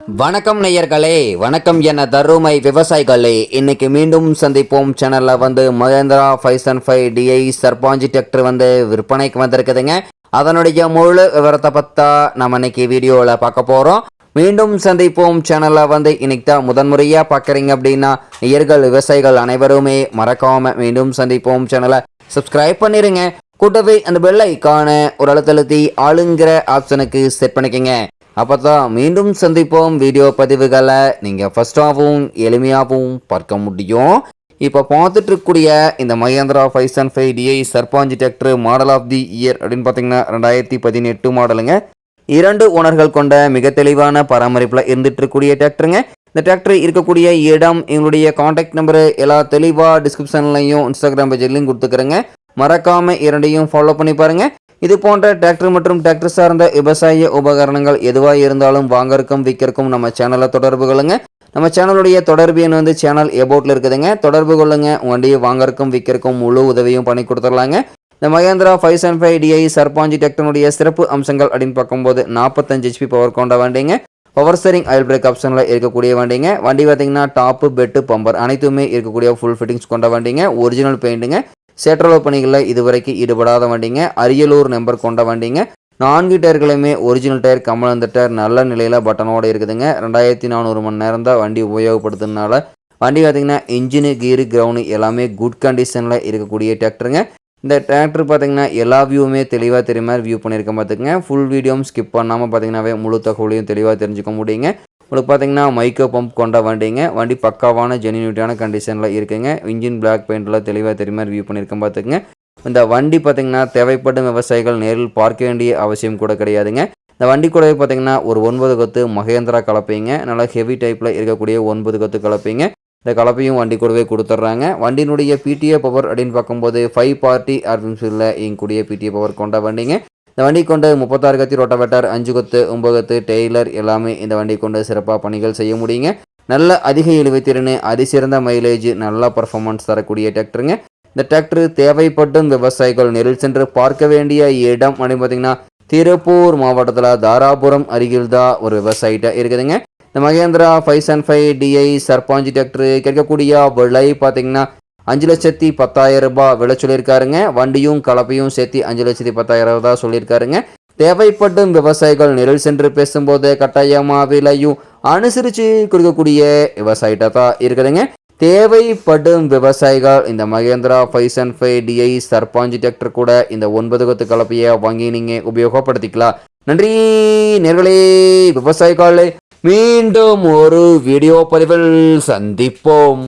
வணக்கம் நேயர்களே வணக்கம் என தருமை விவசாயிகளே. இன்னைக்கு மீண்டும் சந்திப்போம். சேனலில் வந்து மகேந்திரா ஃபைவ் சன் ஃபைவ் டிஐ சர்பாஞ்சி டிராக்டர் வந்து விற்பனைக்கு வந்திருக்குதுங்க. அதனுடைய முழு விவரத்தை பற்றா நம்ம இன்னைக்கு வீடியோவில் பார்க்க போகிறோம் மீண்டும் சந்திப்போம். சேனலில் வந்து இன்னைக்கு தான் முதன்முறையாக பார்க்குறீங்க அப்படின்னா நேயர்கள் விவசாயிகள் அனைவருமே மறக்காமல் மீண்டும் சந்திப்போம். சேனலை சப்ஸ்கிரைப் பண்ணிடுங்க கூட்டவே அந்த பெல் ஐக்கான ஒரு அழுத்தழுத்தி ஆளுங்கிற ஆப்ஷனுக்கு செட் பண்ணிக்கங்க. அப்போ தான் மீண்டும் சந்திப்போம் வீடியோ பதிவுகளை. நீங்கள் ஃபஸ்ட்டாகவும் எளிமையாகவும் பார்க்க முடியும். இப்போ பார்த்துட்டு இருக்கக்கூடிய இந்த Mahindra five seven five DI Sarpanch tractor model of the year அப்படின்னு பார்த்தீங்கன்னா ரெண்டாயிரத்தி பதினெட்டு மாடலுங்க இரண்டு ஓனர்கள் கொண்ட மிக தெளிவான பராமரிப்பில் இருந்துட்டு இருக்கக்கூடிய டிராக்டருங்க இந்த டிராக்டர் இருக்கக்கூடிய இடம் எங்களுடைய காண்டாக்ட் நம்பரு எல்லா தெளிவாக டிஸ்கிரிப்ஷன்லையும் இன்ஸ்டாகிராம் பேஜ்லையும் கொடுத்துக்கிறேங்க. மறக்காமல் இரண்டையும் ஃபாலோ பண்ணி பாருங்கள் இது போன்ற டிராக்டர் மற்றும் டிராக்டர் சார்ந்த விவசாய உபகரணங்கள் எதுவாக இருந்தாலும் வாங்கறக்கும் விற்கிறக்கும் நம்ம சேனலை தொடர்பு கொள்ளுங்க. நம்ம சேனலுடைய தொடர்பு எண் வந்து சேனல் எபோட்டில் இருக்குதுங்க. தொடர்பு கொள்ளுங்க. வண்டியை வாங்கறக்கும் விற்கிறக்கும் முழு உதவியும் பண்ணி கொடுத்துடலாங்க. இந்த Mahindra five seven five DI Sarpanch டிராக்டருடைய சிறப்பு அம்சங்கள் அப்படின்னு பார்க்கும்போது நாற்பத்தஞ்சு ஹெச்பி பவர் கொண்ட வண்டிங்க. பவர் ஸ்டரிங் ஆயில் பிரேக் ஆப்ஷனில் இருக்கக்கூடிய வண்டிங்க. வண்டி பார்த்தீங்கன்னா டாப்பு பெட்டு பம்பர் அனைத்துமே இருக்கக்கூடிய ஃபுல் ஃபிட்டிங்ஸ் கொண்ட வண்டிங்க. ஒரிஜினல் பெயிண்ட்டுங்க சேற்றளவு பணிகளில் இதுவரைக்கும் ஈடுபடாத வண்டிங்க. அரியலூர் நம்பர் கொண்ட வண்டிங்க. நான்கு டயர்களுமே ஒரிஜினல் டயர் கமலந்த டயர் நல்ல நிலையில் பட்டனோட இருக்குதுங்க. ரெண்டாயிரத்தி நானூறு மணி நேரம் தான் வண்டி உபயோகப்படுத்துனால வண்டி பார்த்தீங்கன்னா இன்ஜினு கீரு கிரவுண்டு எல்லாமே குட் கண்டிஷனில் இருக்கக்கூடிய டிராக்டருங்க இந்த டிராக்டர் பார்த்தீங்கன்னா எல்லா வியூவுமே தெளிவாக தெரியுமாதிரி வியூ பண்ணியிருக்கேன் பார்த்துக்கங்க ஃபுல் வீடியோவும் ஸ்கிப் பண்ணாமல் பார்த்தீங்கன்னாவே முழு தகவலையும் தெளிவாக தெரிஞ்சுக்க முடியுங்க. உங்களுக்கு பார்த்தீங்கன்னா மைக்கோ பம்ப் கொண்ட வண்டிங்க. வண்டி பக்காவான ஜெனியூனிட்டியான கண்டிஷனில் இருக்குங்க. இன்ஜின் பிளாக் பெயிண்டில் தெளிவாக தெரியுமா? மாதிரி வியூ பண்ணியிருக்கேன் பார்த்துங்க இந்த வண்டி பார்த்தீங்கன்னா தேவைப்படும் விவசாயிகள் நேரில் பார்க்க வேண்டிய அவசியம் கூட கிடையாதுங்க. இந்த வண்டி கூடவே பார்த்தீங்கன்னா ஒரு ஒன்பது கொத்து மகேந்திரா கலப்பைங்க. நல்லா ஹெவி டைப்பில் இருக்கக்கூடிய ஒன்பது கொத்து கலப்பைங்க. இந்த கலப்பையும் வண்டி கூடவே கொடுத்துட்றாங்க. வண்டியினுடைய பிடிஏ பவர் அப்படின்னு பார்க்கும்போது ஃபைவ் பார்ட்டி ஆர்பிஎம்ஸில் இயங்கக்கூடிய பிடிஏ பவர் கொண்ட வண்டிங்க. இந்த வண்டி கொண்டு முப்பத்தாறு கத்தி ரோட்டவேட்டர் அஞ்சு கொத்து ஒம்பகத்து டெய்லர் எல்லாமே இந்த வண்டி கொண்டு சிறப்பாக பணிகள் செய்ய முடியுங்க. நல்ல அதிக இழுவைத்திறன் அதிசிறந்த மைலேஜ் நல்ல பர்ஃபார்மன்ஸ் தரக்கூடிய டிராக்டருங்க இந்த டிராக்டர் தேவைப்படும் விவசாயிகள் நெரில் சென்று பார்க்க வேண்டிய இடம் அப்படின்னு பார்த்தீங்கன்னா திருப்பூர் மாவட்டத்தில் தாராபுரம் அருகில் தான் ஒரு விவசாயிட்ட இருக்குதுங்க. இந்த Mahindra five seven five DI Sarpanch tractor கிடைக்கக்கூடிய விலை பார்த்தீங்கன்னா அஞ்சு லட்சத்தி பத்தாயிரம் ரூபாய் விலை சொல்லியிருக்காருங்க. வண்டியும் கலப்பையும் சேர்த்து அஞ்சு லட்சத்தி பத்தாயிரம் ரூபாய் சொல்லியிருக்காருங்க. தேவைப்படும் விவசாயிகள் நிழல் சென்று பேசும்போது கட்டாயமாக விலையும் அனுசரித்து கொடுக்கக்கூடிய விவசாயிட்ட தான் இருக்குதுங்க. தேவைப்படும் விவசாயிகள் இந்த Mahindra five and five DI Sarpanch tractor கூட இந்த ஒன்பது கொத்து கலப்பையை வாங்கி நீங்கள் உபயோகப்படுத்திக்கலாம். நன்றி நேர்களே விவசாயிகளே மீண்டும் ஒரு வீடியோ பதிவில் சந்திப்போம்.